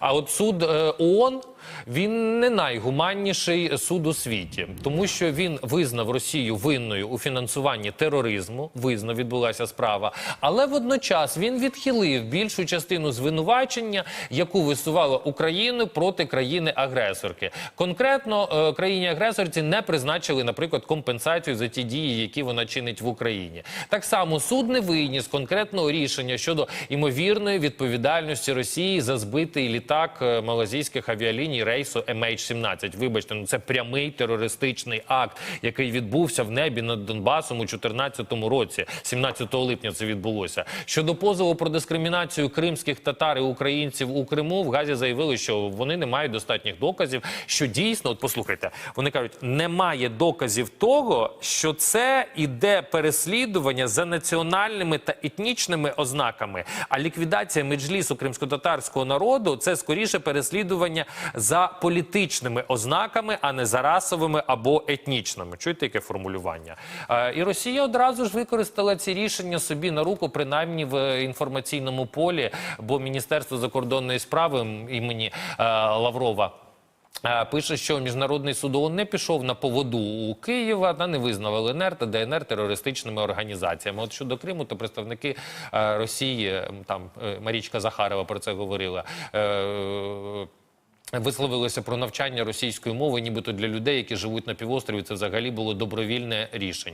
А от суд е, ООН він не найгуманніший суд у світі, тому що він визнав Росію винною у фінансуванні тероризму. Визнав, відбулася справа, але водночас він відхилив більшу частину звинувачення, яку висувала Україна проти країни-агресорки. Конкретно е, країні-агресорці не призначили, наприклад, компенсацію за ті дії, які вона чинить в Україні. Так само суд не виніс конкретного рішення щодо імовірної відповідальності Росії за збитий літак е, малазійських авіаліній рейсу MH17. Вибачте, ну це прямий терористичний акт, який відбувся в небі над Донбасом у 2014 році. 17 липня це відбулося. Щодо позову про дискримінацію кримських татар і українців у Криму, в Газі заявили, що вони не мають достатніх доказів. Що дійсно, от послухайте, вони кажуть, немає доказів того, що це іде переслідування за національними та етнічними ознаками. А ліквідація меджлісу кримсько-татарського народу це скоріше переслідування за політичними ознаками, а не за расовими або етнічними. Чуєте, яке формулювання? Е, і Росія одразу ж використала ці рішення собі на руку, принаймні в інформаційному полі, бо Міністерство закордонної справи імені е, Лаврова. Е, Пише, що міжнародний суд ООН не пішов на поводу у Києва та не визнав ЛНР та ДНР терористичними організаціями. От щодо Криму, то представники е, Росії, там е, Марічка Захарова про це говорила. Висловилися про навчання російської мови, нібито для людей, які живуть на півострові. Це взагалі було добровільне рішення.